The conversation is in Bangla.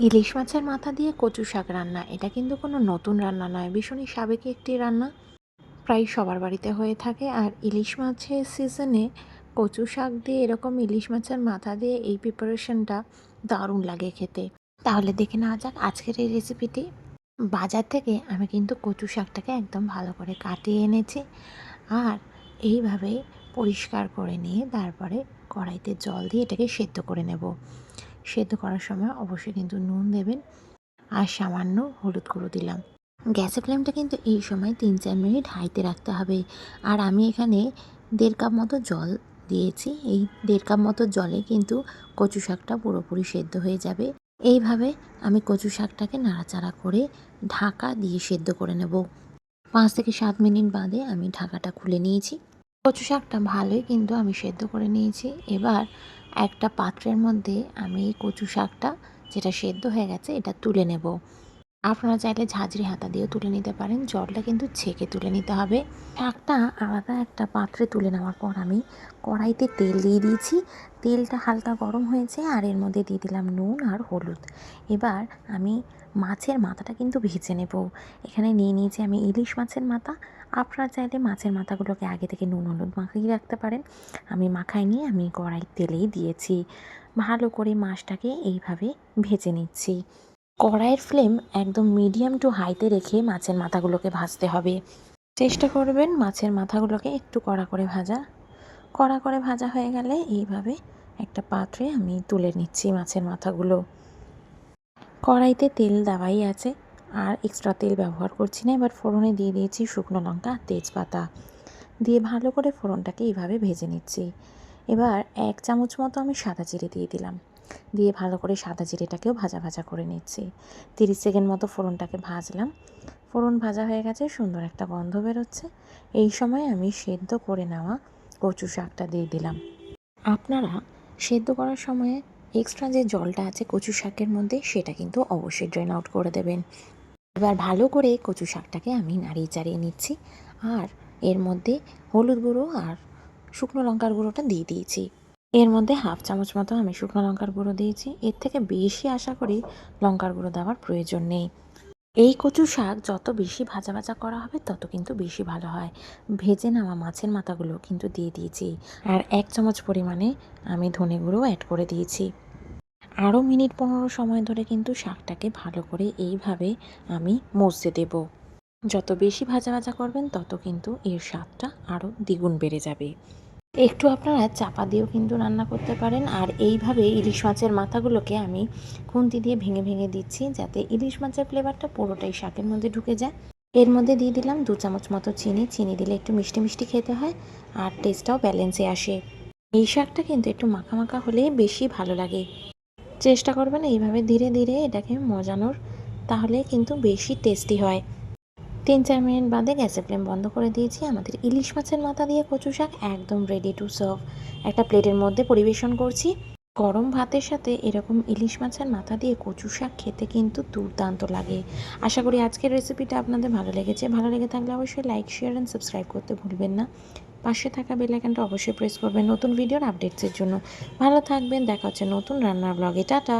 ইলিশ মাছের মাথা দিয়ে কচু শাক রান্না, এটা কিন্তু কোনো নতুন রান্না নয়। ভীষণই সাবেকি একটি রান্না। প্রায় সবার বাড়িতে হয়ে থাকে। আর ইলিশ মাছের সিজনে কচু শাক দিয়ে এরকম ইলিশ মাছের মাথা দিয়ে এই প্রিপারেশনটা দারুণ লাগে খেতে। তাহলে দেখে নেওয়া যাক আজকের এই রেসিপিটি বাজার থেকে আমি কিন্তু কচু শাকটাকে একদম ভালো করে কাটিয়ে এনেছি। আর এইভাবে পরিষ্কার করে নিয়ে তারপরে কড়াইতে জল দিয়ে এটাকে সেদ্ধ করে নেব। সেদ্ধ করার সময় অবশ্যই কিন্তু নুন দেবেন আর সামান্য হলুদ গুঁড়ো দিলাম। গ্যাসের ফ্লেমটা কিন্তু এই সময় তিন চার মিনিট হাইতে রাখতে হবে। আর আমি এখানে দেড় কাপ মতো জল দিয়েছি। এই দেড় কাপ মতো জলে কিন্তু কচু শাকটা পুরোপুরি সেদ্ধ হয়ে যাবে। এইভাবে আমি কচু শাকটাকে নাড়াচাড়া করে ঢাকা দিয়ে সেদ্ধ করে নেব। পাঁচ থেকে সাত মিনিট বাদে আমি ঢাকাটা খুলে নিয়েছি। কচু শাকটা ভালোই কিন্তু আমি সেদ্ধ করে নিয়েছি। এবার একটা পাত্রের মধ্যে আমি কচু শাকটা যেটা সেদ্ধ হয়ে গেছে এটা তুলে নেব। আপনারা চাইলে ঝাঁঝরি হাতা দিয়েও তুলে নিতে পারেন, জলটা কিন্তু ছেঁকে তুলে নিতে হবে। শাকটা আলাদা একটা পাত্রে তুলে নেওয়ার পর আমি কড়াইতে তেল দিয়ে দিয়েছি। তেলটা হালকা গরম হয়েছে আর এর মধ্যে দিয়ে দিলাম নুন আর হলুদ। এবার আমি মাছের মাথাটা কিন্তু ভেজে নেব। এখানে নিয়ে নিয়েছি আমি ইলিশ মাছের মাথা। আপনারা চাইলে মাছের মাথাগুলোকে আগে থেকে নুন হলুদ মাখিয়ে রাখতে পারেন। আমি মাখাই নিয়ে আমি কড়াই তেলেই দিয়েছি। ভালো করে মাছটাকে এইভাবে ভেজে নিচ্ছি। কড়াইয়ের ফ্লেম একদম মিডিয়াম টু হাইতে রেখে মাছের মাথাগুলোকে ভাজতে হবে। চেষ্টা করবেন মাছের মাথাগুলোকে একটু কড়া করে ভাজা। কড়া করে ভাজা হয়ে গেলে এইভাবে একটা পাত্রে আমি তুলে নিচ্ছি মাছের মাথাগুলো। কড়াইতে তেল দেওয়াই আছে। আর এক্সট্রা তেল ব্যবহার করছি না। এবার ফোড়নে দিয়ে দিয়েছি শুকনো লঙ্কা, তেজপাতা। দিয়ে ভালো করে ফোড়নটাকে এইভাবে ভেজে নিচ্ছি। এবার এক চামচ মতো আমি সাদা জিরে দিয়ে দিলাম। দিয়ে ভালো করে সাদা জিরেটাকেও ভাজা ভাজা করে নিচ্ছি। তিরিশ সেকেন্ড মতো ফোড়নটাকে ভাজলাম। ফোড়ন ভাজা হয়ে গেছে, সুন্দর একটা গন্ধ বেরোচ্ছে। এই সময় আমি সেদ্ধ করে নেওয়া কচু শাকটা দিয়ে দিলাম। আপনারা সেদ্ধ করার সময় এক্সট্রা যে জলটা আছে কচু শাকের মধ্যে, সেটা কিন্তু অবশ্যই ড্রেন আউট করে দেবেন। এবার ভালো করে কচু শাকটাকে আমি নাড়িয়ে চাড়িয়ে নিচ্ছি। আর এর মধ্যে হলুদ গুঁড়ো আর শুকনো লঙ্কার গুঁড়োটা দিয়ে দিয়েছি। এর মধ্যে হাফ চামচ মতো আমি শুকনো লঙ্কার গুঁড়ো দিয়েছি। এর থেকে বেশি আশা করি লঙ্কার গুঁড়ো দেওয়ার প্রয়োজন নেই। এই কচু শাক যত বেশি ভাজা ভাজা করা হবে, তত কিন্তু বেশি ভালো হয়। ভেজে নেওয়া মাছের মাথাগুলো কিন্তু দিয়ে দিয়েছি। আর এক চামচ পরিমাণে আমি ধনে গুঁড়ো অ্যাড করে দিয়েছি। আরও মিনিট পনেরো সময় ধরে কিন্তু শাকটাকে ভালো করে এইভাবে আমি মজতে দেব। যত বেশি ভাজা ভাজা করবেন, তত কিন্তু এর স্বাদটা আরও দ্বিগুণ বেড়ে যাবে। একটু আপনারা চাপা দিয়েও কিন্তু রান্না করতে পারেন। আর এইভাবে ইলিশ মাছের মাথাগুলোকে আমি খুন্তি দিয়ে ভেঙে ভেঙে দিচ্ছি যাতে ইলিশ মাছের ফ্লেভারটা পুরোটাই শাকের মধ্যে ঢুকে যায়। এর মধ্যে দিয়ে দিলাম দু চামচ মতো চিনি। চিনি দিলে একটু মিষ্টি মিষ্টি খেতে হয় আর টেস্টটাও ব্যালেন্সে আসে। এই শাকটা কিন্তু একটু মাখা মাখা হলেই বেশি ভালো লাগে। চেষ্টা করবেন এইভাবে ধীরে ধীরে এটাকে মজানোর, তাহলে কিন্তু বেশি টেস্টি হয়। তিন, চার মিনিট বাদে গ্যাসের ফ্লেম বন্ধ করে দিয়েছি। আমাদের ইলিশ মাছের মাথা দিয়ে কচু শাক একদম রেডি টু সার্ভ একটা প্লেটের মধ্যে পরিবেশন করছি। গরম ভাতের সাথে এরকম ইলিশ মাছের মাথা দিয়ে কচু শাক খেতে কিন্তু দুর্দান্ত লাগে। আশা করি আজকের রেসিপিটা আপনাদের ভালো লেগেছে। ভালো লেগে থাকলে অবশ্যই লাইক শেয়ার অ্যান্ড সাবস্ক্রাইব করতে ভুলবেন না। পাশে থাকা বেল আইকনটা অবশ্যই প্রেস করবেন নতুন ভিডিওর আপডেটসের জন্য। ভালো থাকবেন, দেখা হচ্ছে নতুন রান্নার ব্লগে টাটা!